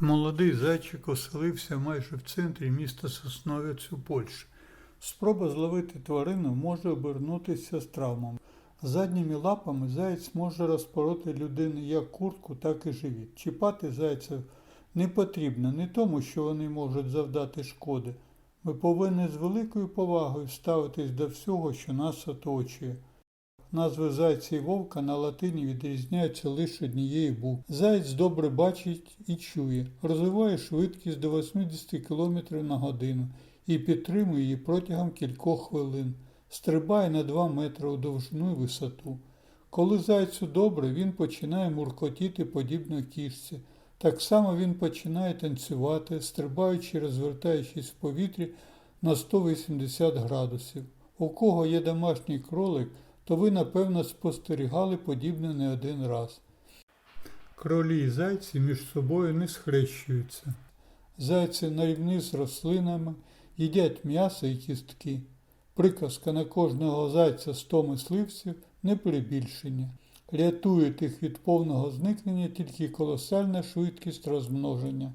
Молодий зайчик оселився майже в центрі міста Сосновець у Польщі. Спроба зловити тварину може обернутися з травмами. Задніми лапами заєць може розпороти людини як куртку, так і живіт. Чіпати зайців не потрібно не тому, що вони можуть завдати шкоди. Ми повинні з великою повагою ставитись до всього, що нас оточує. Назви зайця і вовка на латині відрізняються лише однією буквою. Заєць добре бачить і чує, розвиває швидкість до 80 км на годину і підтримує її протягом кількох хвилин. Стрибає на 2 метри у довжину і висоту. Коли зайцю добре, він починає муркотіти подібно кішці. Так само він починає танцювати, стрибаючи, розвертаючись в повітрі на 180 градусів. У кого є домашній кролик, то ви, напевно, спостерігали подібне не один раз. Кролі і зайці між собою не схрещуються. Зайці на рівні з рослинами їдять м'ясо і кістки. Приказка на кожного зайця 100 мисливців не перебільшення. Рятує їх від повного зникнення тільки колосальна швидкість розмноження.